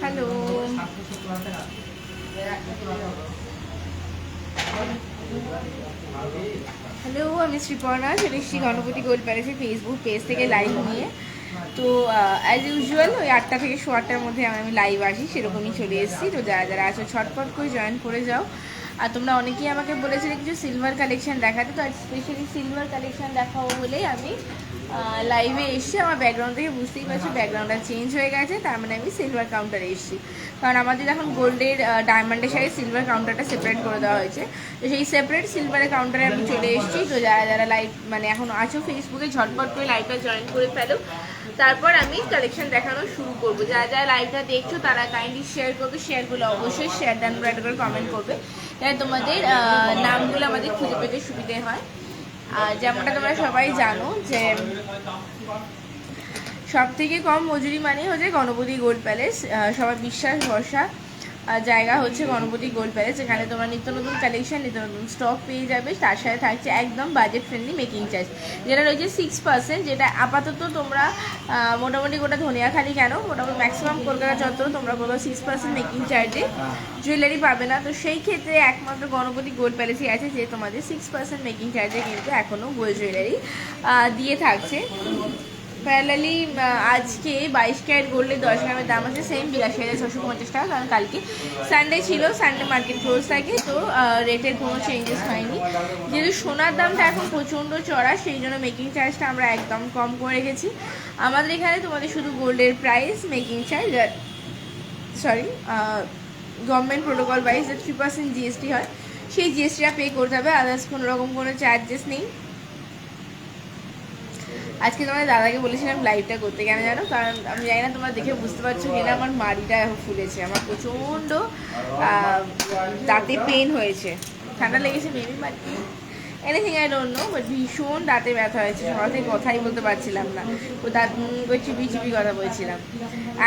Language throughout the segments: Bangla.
হ্যালো হ্যালো আমি শ্রীপর্ণা এসেছি গণপতি গোল্ড প্যালেসের ফেসবুক পেজ থেকে লাইভ নিয়ে। তো অ্যাজ ইউজুয়াল ওই আটটা থেকে আটটার মধ্যে আমি লাইভ আসি, সেরকমই চলে এসেছি। তো যারা যারা আছো, ছটপট করে জয়েন করে যাও। আর তোমরা অনেকেই আমাকে বলেছিলে কিছু সিলভার কালেকশন দেখাতে, তো স্পেশালি সিলভার কালেকশন দেখাবো বলেই আমি লাইভে এসেছি আমার ব্যাকগ্রাউন্ড থেকে বুঝতেই পারছি ব্যাকগ্রাউন্ডটা চেঞ্জ হয়ে গেছে, তার মানে আমি সিলভার কাউন্টারে এসেছি। কারণ আমাদের এখন গোল্ডের ডায়মন্ডের সাথে সিলভার কাউন্টারটা সেপারেট করে দেওয়া হয়েছে। তো সেই সেপারেট সিলভারের কাউন্টারে আমি চলে এসেছি। তো যারা যারা লাইভ মানে এখন আছো ফেসবুকে ঝটপট করে লাইভটা জয়েন করে ফেলো। তারপর আমি কালেকশন দেখানো শুরু করব। যা যা লাইভটা দেখছ, তারা কাইন্ডলি শেয়ার করবে। শেয়ারগুলো অবশ্যই শেয়ার ডান করে কমেন্ট করবে। তাই তোমাদের নামগুলো আমাদের খুঁজে পেতে সুবিধে হয়। আর যেমনটা তোমরা সবাই জানো যে সব থেকে কম মজুরি মানে হচ্ছে গণপতি গোল্ড প্যালেস সবার বিশ্বাস, ভরসা। জায়গা হচ্ছে গণপতি গোল্ড প্যালেস এখানে তোমরা নিত্য নতুন কালেকশন নিত্য নতুন স্টক পেয়ে যাবে। তার সাথে থাকছে একদম বাজেট ফ্রেন্ডলি মেকিং চার্জ যেটা রয়েছে সিক্স পার্সেন্ট যেটা আপাতত তোমরা মোটামুটি গোটা ধনিয়াখালি কেন? মোটামুটি ম্যাক্সিমাম কলকাতা চত্বর তোমরা কোথাও সিক্স পার্সেন্ট মেকিং চার্জে জুয়েলারি পাবে না। তো সেই ক্ষেত্রে একমাত্র গণপতি গোল্ড প্যালেসই আছে যে তোমাদের সিক্স পার্সেন্ট মেকিং চার্জে কিন্তু এখনও গোল্ড জুয়েলারি দিয়ে থাকছে। প্যারালালি আজকে বাইশ ক্যারেট গোল্ডের দশ গ্রামের দাম আছে সেম বিরাশি হাজার ছশো পঞ্চাশ টাকা, কারণ কালকে সানডে ছিল সানডে মার্কেট ক্লোজ থাকে, তো রেটের কোনো চেঞ্জেস হয়নি। যেহেতু সোনার দামটা এখন প্রচণ্ড চড়া, সেই জন্য মেকিং চার্জটা আমরা একদম কম করে রেখেছি। আমাদের এখানে তোমাদের শুধু গোল্ডের price making charge sorry government protocol wise যে থ্রি পার্সেন্ট জিএসটি হয়, সেই জিএসটিটা পে করতে হবে আদার্স কোনো রকম কোনো চার্জেস নেই। আজকে তোমাদের দাদাকে বলেছিলাম লাইভটা করতে, কেন জানো? কারণ আমি জানি না তোমরা দেখে বুঝতে পারছ কিনা, আমার মাড়িটা এখন ফুলেছে, আমার প্রচণ্ড দাঁতে পেন হয়েছে। ঠান্ডা লেগেছে maybe but anything I don't know but ভীষণ দাঁতে ব্যথা হয়েছে, সকাল থেকে কথাই বলতে পারছিলাম না। ও দাঁত করে চিপি চিপি কথা বলছিলাম।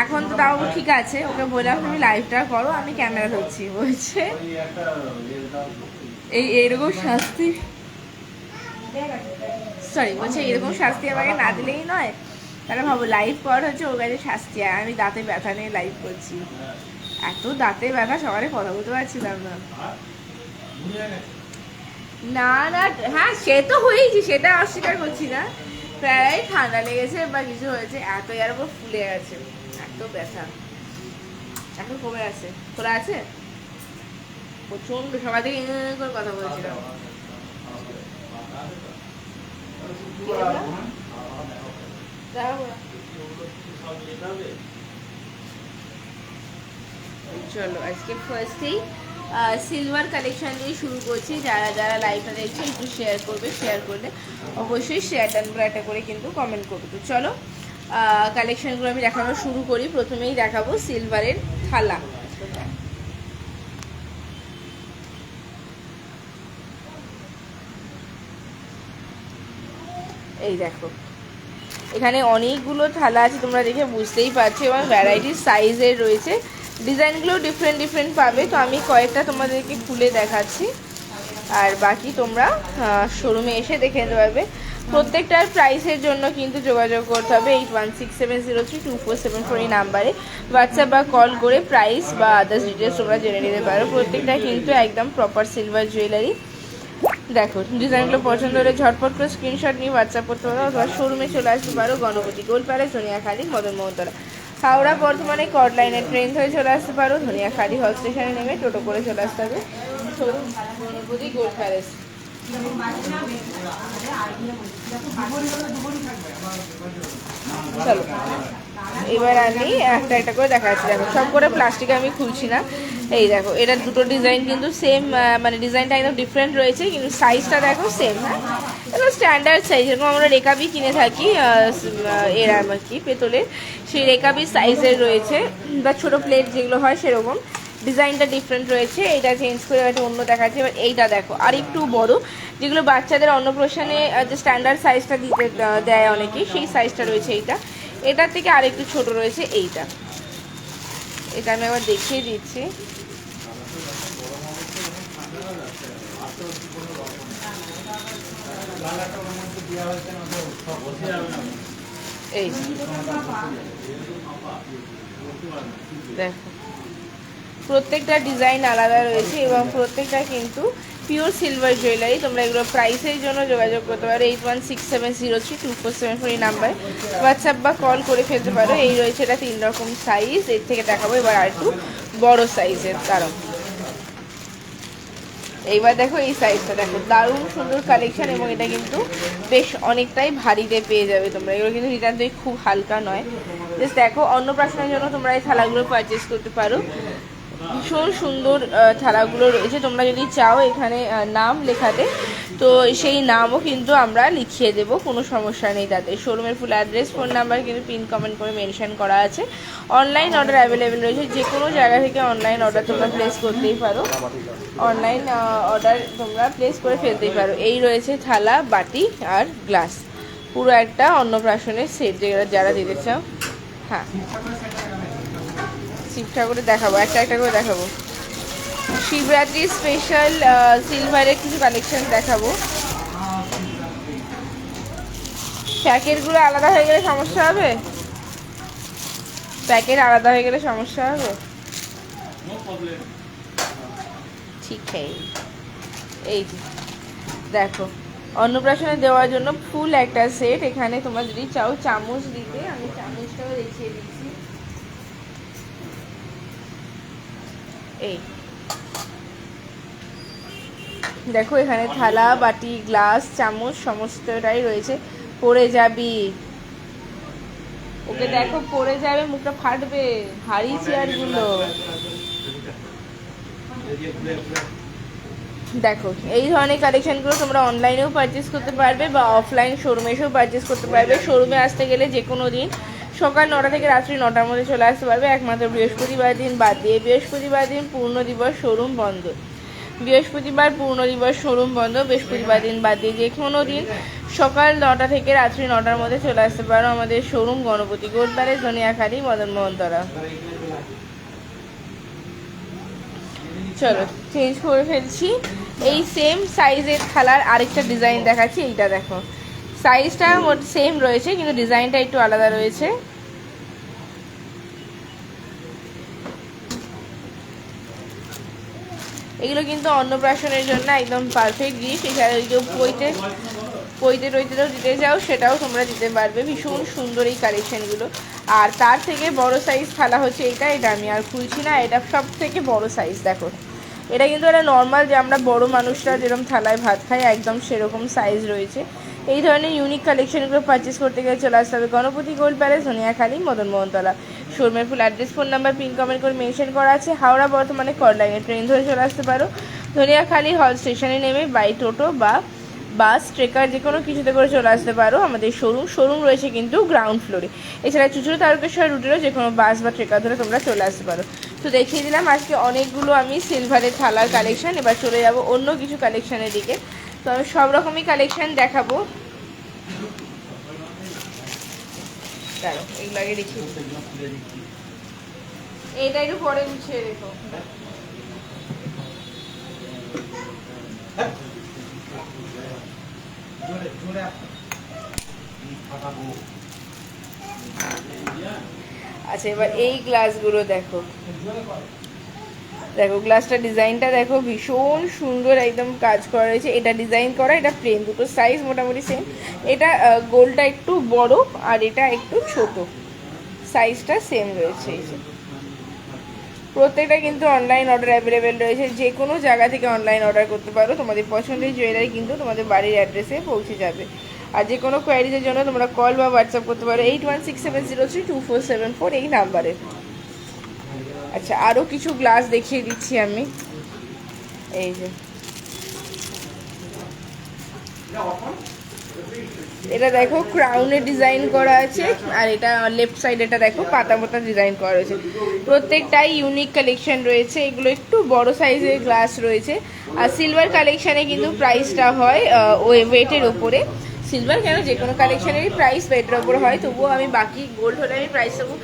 এখন তো তাও ঠিক আছে, ওকে বললাম, তুমি লাইভটা করো, আমি ক্যামেরা ধরছি। বলছে, এই, এইরকম শাস্তি। সরি বলছে, এরকম শাস্তি আমাকে না দিলেই নয়? তাহলে ভাবো লাইভ কর হচ্ছে ওর কাছে শাস্তি, আর আমি দাঁতে ব্যথা নিয়ে লাইভ করছি। এত দাঁতে ব্যথা সকালে কথা বলতে পারছিলাম না। না না হ্যাঁ সে তো হয়েইছে, সেটা অস্বীকার করছি না। প্রায় ঠান্ডা লেগেছে বা কিছু হয়েছে, এত এর উপর ফুলে গেছে, এত ব্যথা। এখন কমে আছে খোলা আছে? প্রচণ্ড সকাল থেকে কথা বলছিলাম। চলো, আজকে ফার্স্টেই সিলভার কালেকশন দিয়ে শুরু করছি। যারা যারা লাইভটা দেখছে, একটু শেয়ার করবে শেয়ার করলে অবশ্যই শেয়ার ডান একটা করে কিন্তু কমেন্ট করবে। তো চলো কালেকশনগুলো আমি দেখানো শুরু করি। প্রথমেই দেখাবো সিলভারের থালা। এই দেখো। এখানে অনেকগুলো থালা আছে, তোমরা দেখে বুঝতেই পারছ, এবং ভ্যারাইটির সাইজের রয়েছে। ডিজাইনগুলো ডিফারেন্ট ডিফারেন্ট পাবে, তো আমি কয়েকটা তোমাদেরকে খুলে দেখাচ্ছি। আর বাকি তোমরা শোরুমে এসে দেখে নিতে পারবে। প্রত্যেকটার প্রাইসের জন্য কিন্তু যোগাযোগ করতে হবে eight one six seven zero three two four seven four এই নাম্বারে হোয়াটসঅ্যাপ বা কল করে প্রাইস বা আদার্স ডিটেলস তোমরা জেনে নিতে পারো। প্রত্যেকটা কিন্তু একদম প্রপার সিলভার জুয়েলারি দেখো ডিজাইনগুলো পছন্দ হলে ঝটপট করে স্ক্রিনশট নিয়ে হোয়াটসঅ্যাপ করতে পারো, অথবা শোরুমে চলে আসতে পারো, গণপতি গোল প্যালেস ধনিয়াখালি মদন মোহনতলা হাওড়া বর্ধমানে কট লাইনে ট্রেন ধরে চলে আসতে পারো ধনিয়াখালী হল স্টেশনে নেমে টোটো করে চলে আসতে হবে। শোরুম গণপতি চলো। এবার আমি একটা একটা করে দেখাচ্ছি। দেখো, সব করে প্লাস্টিক আমি খুলছি না। এই দেখো, এটা দুটো ডিজাইন কিন্তু সেম মানে ডিজাইনটা একদম ডিফারেন্ট রয়েছে, কিন্তু সাইজটা দেখো সেম হ্যাঁ? এগুলো স্ট্যান্ডার্ড সাইজ যেরকম আমরা রেকাবি কিনে থাকি এর আর কি, পেতলের। সেই রেকাবি সাইজের রয়েছে, বা ছোটো প্লেট যেগুলো হয় সেরকম। ডিজাইনটা ডিফারেন্ট রয়েছে, এইটা চেঞ্জ করে একটা অন্য দেখাচ্ছে, এবার এইটা দেখো। আর একটু বড়, যেগুলো বাচ্চাদের অন্নপ্রাশনে যে স্ট্যান্ডার্ড সাইজটা দিতে দেয় অনেকেই সেই সাইজটা রয়েছে এইটা। এটার থেকে আর একটু ছোট রয়েছে এইটা। এটা আমি আবার দেখিয়ে দিচ্ছি। এই। দেখো। প্রত্যেকটা ডিজাইন আলাদা রয়েছে এবং প্রত্যেকটা কিন্তু পিওর সিলভার জুয়েলারি তোমরা এগুলো প্রাইসের জন্য যোগাযোগ করতে পারো। Eight one six seven zero three two four seven four এই নাম্বারে। হোয়াটসঅ্যাপ বা কল করে ফেলতে পারো। এই রয়েছে এটা তিন রকম সাইজ এর থেকে দেখাবো এবার আর একটু বড় সাইজের কারণ এইবার দেখো এই সাইজটা দেখো। দারুণ সুন্দর কালেকশন এবং এটা কিন্তু বেশ অনেকটাই ভারীতে পেয়ে যাবে তোমরা। এগুলো কিন্তু নিতান্তই খুব হালকা নয়। জাস্ট দেখো অন্নপ্রাশনের জন্য তোমরা এই থালাগুলো পারচেস করতে পারো। ভীষণ সুন্দর থালাগুলো রয়েছে। তোমরা যদি চাও এখানে নাম লেখাতে, তো সেই নামও কিন্তু আমরা লিখিয়ে দেব, কোনো সমস্যা নেই তাতে। শোরুমের ফুল অ্যাড্রেস ফোন নাম্বার কিন্তু পিন কমেন্ট করে মেনশন করা আছে। অনলাইন অর্ডার অ্যাভেলেবেল রয়েছে, যে কোনো জায়গা থেকে অনলাইন অর্ডার তোমরা প্লেস করতেই পারো। অনলাইন অর্ডার তোমরা প্লেস করে ফেলতেই পারো। এই রয়েছে থালা, বাটি আর গ্লাস পুরো একটা অন্নপ্রাশনের সেট যেটা যারা দিতে চাও। হ্যাঁ। শিব ঠাকুরের দেখাবো, একটা একটা করে দেখাবো। শিবরাত্রি স্পেশাল সিলভারের কিছু কালেকশন দেখাবো। প্যাকেটগুলো আলাদা হয়ে গেলে সমস্যা হবে? প্যাকেট আলাদা হয়ে গেলে সমস্যা হবে? ঠিক এই দেখো, অন্নপ্রাশনে দেওয়ার জন্য ফুল একটা সেট এখানে তোমরা যদি চাও চামচ দিতে, আমি চামচটাও দেখিয়ে দিচ্ছি। এই। দেখো এখানে থালা বাটি গ্লাস চামচ সমস্তটাই রয়েছে। পড়ে যাবি। ওকে দেখো পড়ে যাবে মুখটা ফাটবে। ভারী চেয়ারগুলো দেখো এই ধরনের কালেকশনগুলো তোমরা অনলাইনেও পারচেস করতে পারবে বা অফলাইন শোরুমে এসেও পারচেস করতে পারবে। শোরুমে আসতে গেলে যে কোনো দিন সকাল নটা থেকে রাত্রি নটার মধ্যে চলে আসতে পারবে। একমাত্র বৃহস্পতিবার দিন, বাদ দিয়ে বৃহস্পতিবার দিন পূর্ণ দিবস শোরুম বন্ধ। বৃহস্পতিবার পূর্ণ দিবস শোরুম বন্ধ, বৃহস্পতিবার দিন বাদ দিয়ে যে কোনো দিন সকাল নটা থেকে রাত্রি নটার মধ্যে চলে আসতে পারো আমাদের শোরুম গণপতি গোলপাড়ে ধনিয়াখালি মদন মোহনতলা চলো চেঞ্জ করে ফেলছি। এই সেম সাইজের থালার আরেকটা ডিজাইন দেখাচ্ছি, এইটা দেখো। সাইজটা সেম রয়েছে, কিন্তু ডিজাইনটা একটু আলাদা রয়েছে। এগুলো কিন্তু অন্নপ্রাশনের জন্য একদম পারফেক্ট গিফট এছাড়া ওই যে পইতে পইতে টইতেও দিতে চাও, সেটাও তোমরা দিতে পারবে। ভীষণ সুন্দর এই কালেকশনগুলো আর তার থেকে বড় সাইজ থালা হচ্ছে এটা। এটা আমি আর খুলছি না। এটা সব থেকে বড় সাইজ দেখো। এটা কিন্তু একটা নর্মাল যে আমরা বড় মানুষরা যেরকম থালায় ভাত খাই, একদম সেরকম সাইজ রয়েছে। এই ধরনের ইউনিক কালেকশনগুলো পারচেস করতে গেলে চলে আসতে হবে গণপতি গোল্ড প্যালেস ধনিয়াখালী মদন মোহনতলা শোরুমের full address phone number pin comment করে মেনশন করা আছে। হাওড়া বর্তমানে করলাইনে ট্রেন ধরে চলে আসতে পারো। ধনিয়াখালী হল স্টেশনে নেমে বাই টোটো বা বাস ট্রেকার যে কোনো কিছুতে করে চলে আসতে পারো আমাদের শোরুম শোরুম রয়েছে কিন্তু গ্রাউন্ড ফ্লোরে এছাড়া চুচুড়ো তারকেশ্বর রুটেরও যে কোনো বাস বা ট্রেকার ধরে তোমরা চলে আসতে পারো। তো দেখিয়ে দিলাম, আজকে অনেকগুলো আমি সিলভারের থালার কালেকশান এবার চলে যাব অন্য কিছু কালেকশানের দিকে। তো আমি সব রকমই কালেকশান দেখাবো। রেখো। আচ্ছা এবার এই গ্লাসগুলো দেখো। দেখো গ্লাসটা ডিজাইনটা দেখো, ভীষণ সুন্দর একদম কাজ করা রয়েছে। এটা ডিজাইন করা, এটা প্লেন দুটো সাইজ মোটামুটি সেম এটা গোলটা একটু বড় আর এটা একটু ছোট। সাইজটা সেম রয়েছে। এই যে। প্রত্যেকটা কিন্তু অনলাইন অর্ডার অ্যাভেলেবেল রয়েছে। যে কোনো জায়গা থেকে অনলাইন অর্ডার করতে পারো। তোমাদের পছন্দের জুয়েলারি কিন্তু তোমাদের বাড়ির অ্যাড্রেসে পৌঁছে যাবে। আর যে কোনো কোয়ারিজের জন্য তোমরা কল বা হোয়াটসঅ্যাপ করতে পারো। Eight one six seven zero three two four seven four এই নাম্বারে আচ্ছা আরও কিছু গ্লাস দেখিয়ে দিচ্ছি আমি। এই যে। এটা দেখো ক্রাউনে ডিজাইন করা আছে, আর এটা লেফট সাইড এটা দেখো, পাতা পাতা ডিজাইন করা রয়েছে। প্রত্যেকটাই ইউনিক কালেকশন রয়েছে, এগুলো একটু বড় সাইজের গ্লাস রয়েছে। আর সিলভার কালেকশানে কিন্তু প্রাইসটা হয় ওয়েটের ওপরে। সিলভার কেন? যে কোনো কালেকশানেরই প্রাইস ওয়েটের ওপর হয়, তবুও আমি বাকি গোল্ড হলে আমি প্রাইস তবু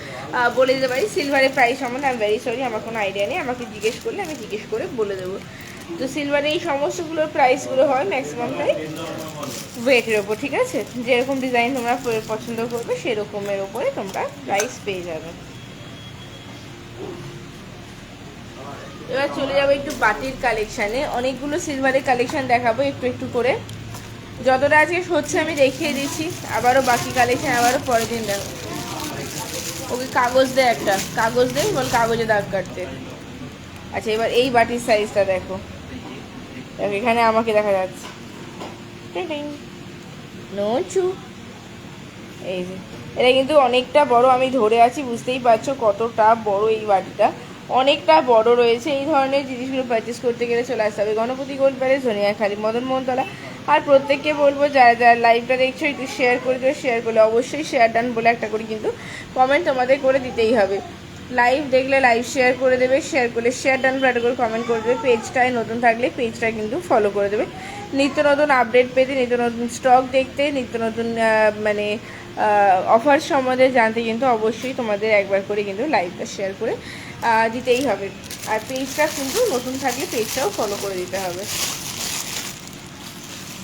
বলে দিতে পারি। সিলভারের প্রাইস সম্বন্ধে আমি ভেরি সরি আমার কোনো আইডিয়া নেই। আমাকে জিজ্ঞেস করলে আমি জিজ্ঞেস করে বলে দেবো। তো সিলভারে এই সমস্তগুলোর প্রাইসগুলো হয় ম্যাক্সিমাম প্রাইস ওয়েটের ওপর, ঠিক আছে? যেরকম ডিজাইন তোমরা পছন্দ করবে, সেরকমের ওপরে তোমরা প্রাইস পেয়ে যাবে। এবার চলে যাব একটু বাটির কালেকশানে অনেকগুলো সিলভারের কালেকশন দেখাবো একটু একটু করে। যতটা আজকে হচ্ছে আমি দেখিয়ে দিচ্ছি। আবারও বাকি কালেকশন আবারও পরের দিন দেখো। ওকে কাগজ দেয় একটা। কাগজ দেয় বল কাগজে দাগ কাটতে। আচ্ছা এবার এই বাটির সাইজটা দেখো। দেখো, এখানে আমাকে দেখা যাচ্ছে। নোচু এই যে। এটা কিন্তু অনেকটা বড়, আমি ধরে আছি, বুঝতেই পারছ কতটা বড় এই বাটিটা। অনেকটা বড় রয়েছে এই ধরনের জিনিসগুলো পারচেস করতে গেলে চলে আসতে হবে। গণপতি গোল্ড প্যালেস খালি মদন মোহনতলা আর প্রত্যেককে বলব, যারা যারা লাইভটা দেখছ, একটু শেয়ার করে দিও শেয়ার করলে অবশ্যই শেয়ার ডান বলে একটা করে কিন্তু কমেন্ট তোমাদের করে দিতেই হবে। লাইভ দেখলে লাইভ শেয়ার করে দেবে শেয়ার করলে শেয়ার ডান বলে একটা করে কমেন্ট করে দেবে। পেজটায় নতুন থাকলে পেজটা কিন্তু ফলো করে দেবে। নিত্য নতুন আপডেট পেতে, নিত্য নতুন স্টক দেখতে, নিত্য নতুন মানে অফার সম্বন্ধে জানতে কিন্তু অবশ্যই তোমাদের একবার করে কিন্তু লাইভটা শেয়ার করে দিতেই হবে। আর পেজটা কিন্তু নতুন থাকলে পেজটাও ফলো করে দিতে হবে।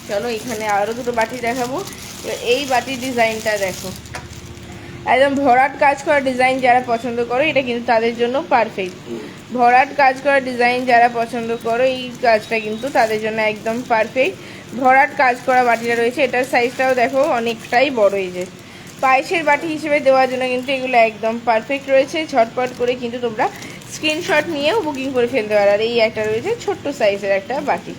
চলো, এখানে আরও দুটো বাটি দেখাবো। এই বাটির ডিজাইনটা দেখো। একদম ভরাট কাজ করা ডিজাইন যারা পছন্দ করো, এটা কিন্তু তাদের জন্য পারফেক্ট ভরাট কাজ করা ডিজাইন যারা পছন্দ করো, এই কাজটা কিন্তু তাদের জন্য একদম পারফেক্ট ভরাট কাজ করা বাটিটা রয়েছে, এটার সাইজটাও দেখো, অনেকটাই বড় এই যে। পায়েসের বাটি হিসেবে দেওয়ার জন্য কিন্তু এগুলো একদম পারফেক্ট রয়েছে। ঝটপট করে কিন্তু তোমরা স্ক্রিনশট নিয়েও বুকিং করে ফেলতে পারো। আর এই একটা রয়েছে ছোট্ট সাইজের একটা বাটি।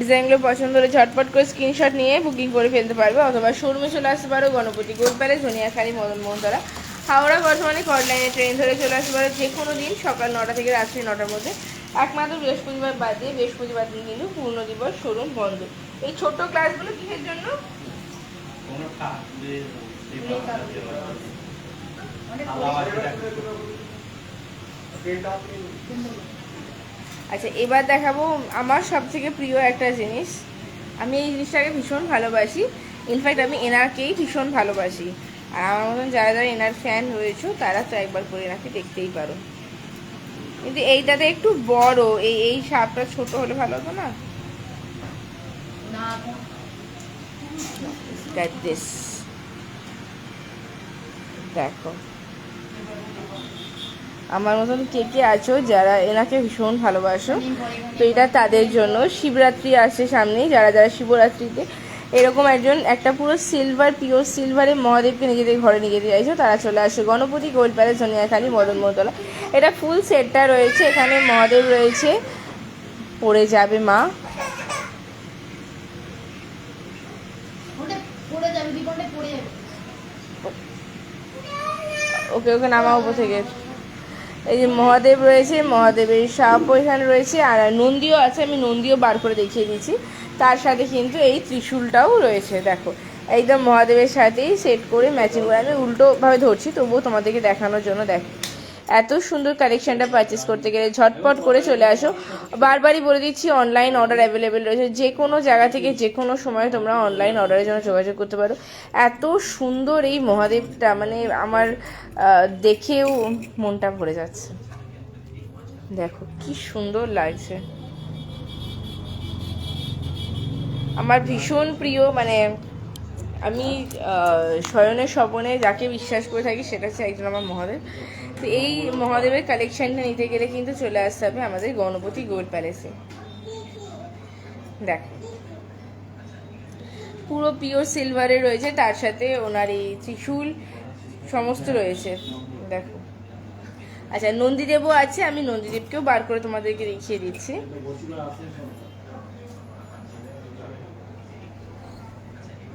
ডিজাইনগুলো পছন্দ হলে ঝটপট করে স্ক্রিনশট নিয়ে বুকিং করে ফেলতে পারবে। অথবা শোরুমে চলে আসতে পারো, গণপতি গোল্ড প্যালেস ধনিয়াখালী, মদন মোহনতলা। হাওড়া বর্ধমানে কটলাইনে ট্রেন ধরে চলে আসতে পারো যে কোনো দিন সকাল নটা থেকে রাত্রি নটার মধ্যে। একমাত্র বৃহস্পতিবার বাদ দিয়ে বৃহস্পতিবার দিন কিন্তু পূর্ণ দিবস শোরুম বন্ধ। এই ছোট্ট ক্লাসগুলো কিসের জন্য? আচ্ছা এবার দেখাবো আমার সব থেকে প্রিয় একটা জিনিস। আমি এই জিনিসটাকে ভীষণ ভালোবাসি। ইনফ্যাক্ট আমি এনারকেই ভীষণ ভালোবাসি। আর আমার মতন যারা যারা এনার ফ্যান রয়েছে তারা তো একবার করে এনাকে দেখতেই পারো। কিন্তু এইটাতে একটু বড় এই এই সাপটা ছোট হলে ভালো হতো না? দেখো। আমার মতন কে কে আছো যারা এনাকে ভীষণ ভালোবাসো তো এটা তাদের জন্য। শিবরাত্রি আসছে সামনেই যারা যারা শিবরাত্রিতে এরকম একজন, একটা পুরো সিলভার পিওর সিলভারে মহাদেবকে নিজেদের ঘরে নিয়ে যেতে চাইছো, তারা চলে আসে। গণপতি, গোল্ড প্যালেস সোনিয়াখালী মদন মোহতলা এটা ফুল সেটটা রয়েছে, এখানে মহাদেব রয়েছে। পড়ে যাবে মা। ওকে ওকে নামা উপর থেকে। এই যে মহাদেব রয়েছে, মহাদেবের সাপ এখানে রয়েছে, আর নন্দীও আছে, আমি নন্দীও বার করে দেখিয়ে দিচ্ছি তার সাথে কিন্তু এই ত্রিশূলটাও রয়েছে, দেখো। একদম মহাদেবের সাথেই সেট করে ম্যাচিং করে আমি উল্টোভাবে ধরছি, তবুও তোমাদেরকে দেখানোর জন্য দেখ। এত সুন্দর কালেকশানটা পারচেস করতে গেলে ঝটপট করে চলে আসো। বারবারই বলে দিচ্ছি অনলাইন অর্ডার অ্যাভেলেবেল রয়েছে। যে কোনো জায়গা থেকে যে কোনো সময় তোমরা অনলাইন অর্ডারের জন্য যোগাযোগ করতে পারো। এত সুন্দর এই মহাদেবটা মানে আমার দেখেও মনটা ভরে যাচ্ছে। দেখো, কি সুন্দর লাগছে। আমার ভীষণ প্রিয় মানে আমি আহ, শয়নের স্বপনে যাকে বিশ্বাস করে থাকি সেটা হচ্ছে একজন আমার মহাদেব। তো এই মহাদেবের কালেকশানটা নিতে গেলে কিন্তু চলে আসতে হবে আমাদের গণপতি গোল্ড প্যালেসে দেখ। পুরো পিওর সিলভারে রয়েছে তার সাথে ওনার এই ত্রিশূল সমস্ত রয়েছে। দেখো। আচ্ছা নন্দীদেবও আছে আমি নন্দীদেবকেও বার করে তোমাদেরকে দেখিয়ে দিচ্ছি।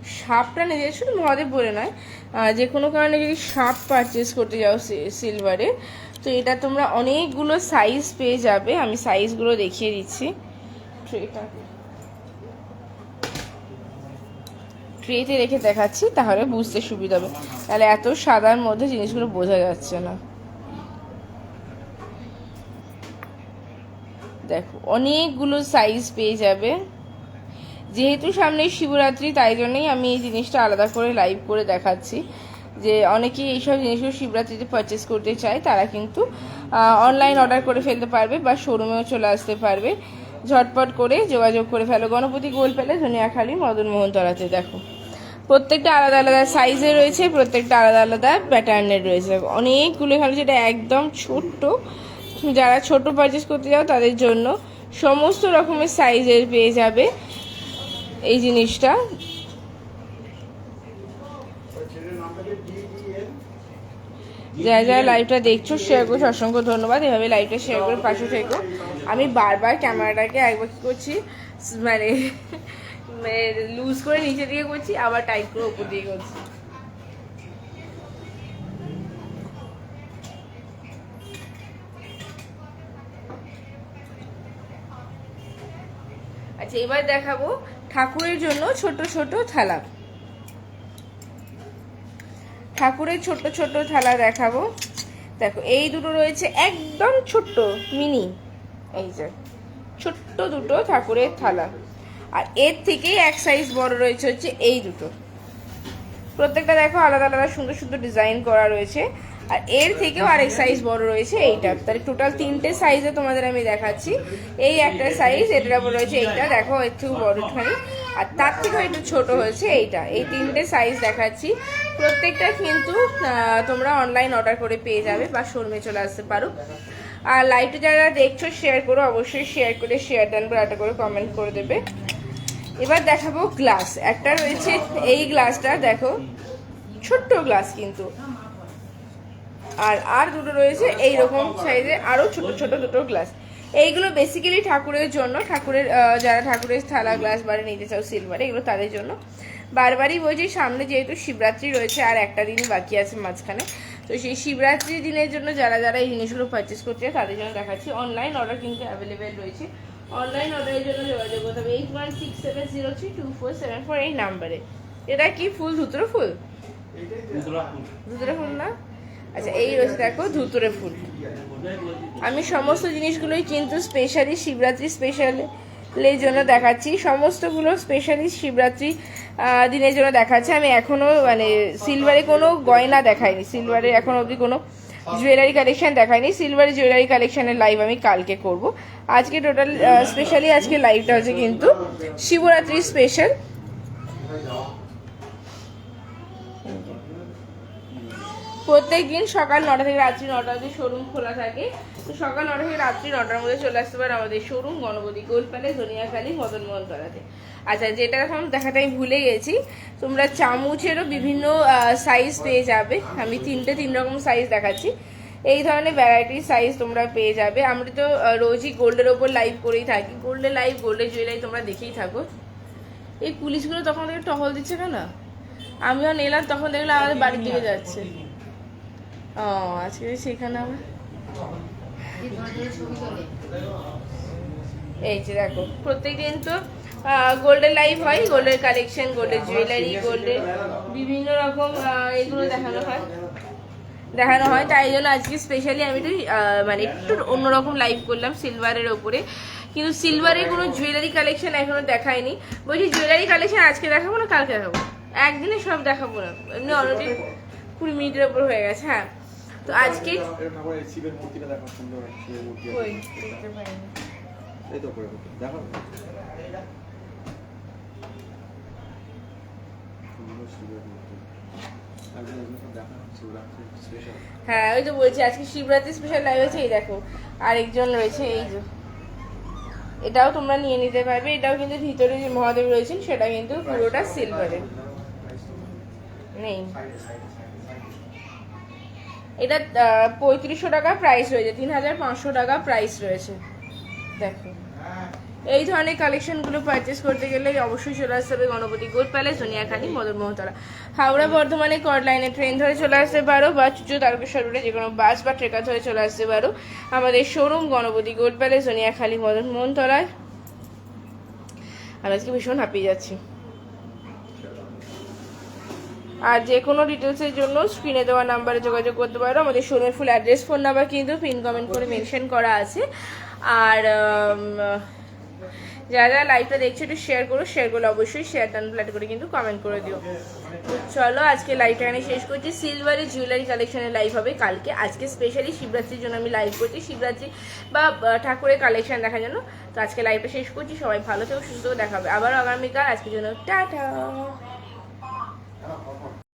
হুম, নিয়ে নিজে শুধু মহাদেব বলে নয় যে কোনো কারণে যদি সাপ পারচেস করতে যাও সিলভারে তো এটা তোমরা অনেকগুলো সাইজ পেয়ে যাবে। আমি সাইজগুলো দেখিয়ে দিচ্ছি। ট্রেটাকে ট্রেতে রেখে দেখাচ্ছি তাহলে বুঝতে সুবিধা হবে। তাহলে এত সাদার মধ্যে জিনিসগুলো বোঝা যাচ্ছে না। দেখো অনেকগুলো সাইজ পেয়ে যাবে। যেহেতু সামনে শিবরাত্রি, তাই জন্যই আমি এই জিনিসটা আলাদা করে লাইভ করে দেখাচ্ছি। যে অনেকেই এইসব জিনিসগুলো শিবরাত্রিতে পারচেস করতে চায়, তারা কিন্তু অনলাইন অর্ডার করে ফেলতে পারবে বা শোরুমেও চলে আসতে পারবে। ঝটপট করে যোগাযোগ করে ফেলো। গণপতি গোল পেলে ধনিয়াখালী মদন মোহন তলাতে দেখো। প্রত্যেকটা আলাদা আলাদা সাইজে রয়েছে, প্রত্যেকটা আলাদা আলাদা প্যাটার্নের রয়েছে। অনেকগুলো এখানে যেটা একদম ছোট্ট। যারা ছোট পারচেস করতে যাও, তাদের জন্য সমস্ত রকমের সাইজের পেয়ে যাবে। এই জিনিসটা। যারা যারা লাইভটা দেখছ শেয়ার করছ অসংখ্য ধন্যবাদ। এভাবে লাইভটা শেয়ার করে পাশে থেকো। আমি বারবার ক্যামেরাটাকে একবার কি করছি মানে লুজ করে নিচে দিয়ে করছি, আবার টাইট করে উপর দিয়ে করছি। আচ্ছা এবার দেখাবো ঠাকুরের জন্য ছোট ছোট থালা। ঠাকুরের ছোট ছোট থালা দেখাবো। দেখো, এই দুটো রয়েছে একদম ছোট্ট, মিনি। এই যে, ছোট্ট দুটো ঠাকুরের থালা। আর এর থেকেই এক সাইজ বড় রয়েছে হচ্ছে এই দুটো। প্রত্যেকটা দেখো আলাদা আলাদা সুন্দর সুন্দর ডিজাইন করা রয়েছে। আর এর থেকেও আরেক সাইজ বড় রয়েছে এইটা। তাহলে টোটাল তিনটে সাইজে তোমাদের আমি দেখাচ্ছি। এই একটা সাইজ এটার উপর রয়েছে এইটা। দেখো, একটু থেকেও বড় একটুখানি। আর তার থেকেও একটু ছোট হয়েছে এইটা। এই তিনটে সাইজ দেখাচ্ছি। প্রত্যেকটা কিন্তু তোমরা অনলাইন অর্ডার করে পেয়ে যাবে বা শোরুমে চলে আসতে পারো। আর লাইভটা যারা দেখছ শেয়ার করো, অবশ্যই শেয়ার করে শেয়ার ডান করে, একটা করে কমেন্ট করে দেবে। এবার দেখাবো গ্লাস একটা রয়েছে এই গ্লাসটা দেখো। ছোট্ট গ্লাস কিন্তু। আর আর দুটো রয়েছে এই রকম সাইজে আরও ছোট ছোট দুটো গ্লাস এইগুলো বেসিক্যালি ঠাকুরের জন্য ঠাকুরের যারা ঠাকুরের থালা গ্লাস বাড়ি নিতে চাও সিলভার এগুলো তাদের জন্য। বারবারই বলছি সামনে যেহেতু শিবরাত্রি রয়েছে আর একটা দিনই বাকি আছে মাঝখানে তো সেই শিবরাত্রি দিনের জন্য যারা যারা এই জিনিসগুলো পারচেস করতে চায় তাদের জন্য দেখাচ্ছি। অনলাইন অর্ডার কিন্তু অ্যাভেলেবেল রয়েছে। অনলাইন অর্ডারের জন্য যোগাযোগ করতে হবে eight one six seven zero three two four seven four এই নাম্বারে এটা কি ফুল ধুতরো ফুল? ধুতরে ফুল না? আচ্ছা এই রয়েছে দেখো ধুতরে ফুল। আমি সমস্ত জিনিসগুলোই কিন্তু স্পেশালি শিবরাত্রি স্পেশাল এর জন্য দেখাচ্ছি। সমস্তগুলো স্পেশালি শিবরাত্রি দিনের জন্য দেখাচ্ছি। আমি এখনও মানে সিলভারে কোনো গয়না দেখাইনি। সিলভারে এখন অবধি কোনো জুয়েলারি কালেকশান দেখাইনি। সিলভার জুয়েলারি কালেকশানের লাইভ আমি কালকে করব। আজকে টোটাল স্পেশালি আজকে লাইভটা হচ্ছে কিন্তু শিবরাত্রি স্পেশাল প্রত্যেক দিন সকাল নটা থেকে রাত্রি নটা অবধি শোরুম খোলা থাকে। তো সকাল নটা থেকে রাত্রি নটার মধ্যে চলে আসতে পারে আমাদের showroom Ganapati gold palace Dhaniakhali Madan Mohan তলাতে আচ্ছা যেটা এখন দেখাতে আমি ভুলে গেছি। তোমরা চামচেরও বিভিন্ন সাইজ পেয়ে যাবে। আমি তিনটে তিন রকম সাইজ দেখাচ্ছি। এই ধরনের ভ্যারাইটির সাইজ তোমরা পেয়ে যাবে। আমরা তো রোজই গোল্ডের ওপর লাইভ করেই থাকি। গোল্ডের লাইভ গোল্ডের জুয়েলারি তোমরা দেখেই থাকো। এই পুলিশগুলো তখন টহল দিচ্ছে কেন? আমিও নিলাম, তখন দেখলাম আমাদের বাড়ির দিকে যাচ্ছে। ও আজকে সেখানে আমার এই যে দেখো প্রত্যেকদিন তো গোল্ডের লাইভ হয় গোল্ডের কালেকশন গোল্ডের জুয়েলারি গোল্ডের বিভিন্ন রকম এগুলো দেখানো হয়। দেখানো হয় তাই জন্য আজকে স্পেশালি আমি আহ, মানে একটু অন্যরকম লাইভ করলাম সিলভারের ওপরে। কিন্তু সিলভারের কোনো জুয়েলারি কালেকশন এখনও দেখায়নি বলছি জুয়েলারি কালেকশন আজকে দেখাবো না কালকে দেখাবো? একদিনে সব দেখাবো না। এমনি অলরেডি কুড়ি মিনিটের ওপর হয়ে গেছে হ্যাঁ। তো আজকে? শিবের মূর্তিটা দেখো সুন্দর শিবের মূর্তি এই তো করে দেখো। হ্যাঁ ওই তো বলছি আজকে শিবরাত্রি স্পেশাল লাইভ আছে এই দেখো। আরেকজন রয়েছে এই যে। এটাও তোমরা নিয়ে নিতে পারবে। এটাও কিন্তু ভিতরে যে মহাদেব রয়েছেন সেটা কিন্তু পুরোটা সিলভারের নেই। এটা পঁয়ত্রিশশো টাকা প্রাইস রয়েছে তিন হাজার পাঁচশো টাকা প্রাইস রয়েছে। দেখো। এই ধরনের কালেকশনগুলো পারচেস করতে গেলে অবশ্যই চলে আসতে হবে গণপতি গোল্ড প্যালেস সোনিয়াখানি মদন মোহতলা হাওড়া বর্ধমানে কট লাইনে ট্রেন ধরে চলে আসতে পারো বা চুচু তারকেশ্বর রোডে যে কোনো বাস বা ট্রেকার ধরে চলে আসতে পারো। আমাদের showroom Ganapati gold palace Soniakhali Madan মোহনতলায় আমি আজকে ভীষণ হাঁপিয়ে যাচ্ছি। আর যে কোনো ডিটেলসের জন্য স্ক্রিনে দেওয়া নাম্বারে যোগাযোগ করতে পারো। আমাদের শোরুমের ফুল অ্যাড্রেস ফোন নাম্বার কিন্তু পিন কমেন্ট করে মেনশন করা আছে। আর যারা যারা লাইভটা দেখছ একটু শেয়ার করো শেয়ার করলে অবশ্যই শেয়ার টান প্ল্যাট করে কিন্তু কমেন্ট করে দিও। চলো আজকে লাইভটা এখানে শেষ করছি। সিলভারের জুয়েলারি কালেকশনের লাইভ হবে কালকে। আজকে স্পেশালি শিবরাত্রির জন্য আমি লাইভ করছি। শিবরাত্রি বা ঠাকুরের কালেকশন দেখার জন্য। তো আজকে লাইভটা শেষ করছি। সবাই ভালো থেকো, সুস্থ থেকো, দেখা হবে। আবার আগামীকাল। আজকের জন্য টাটা।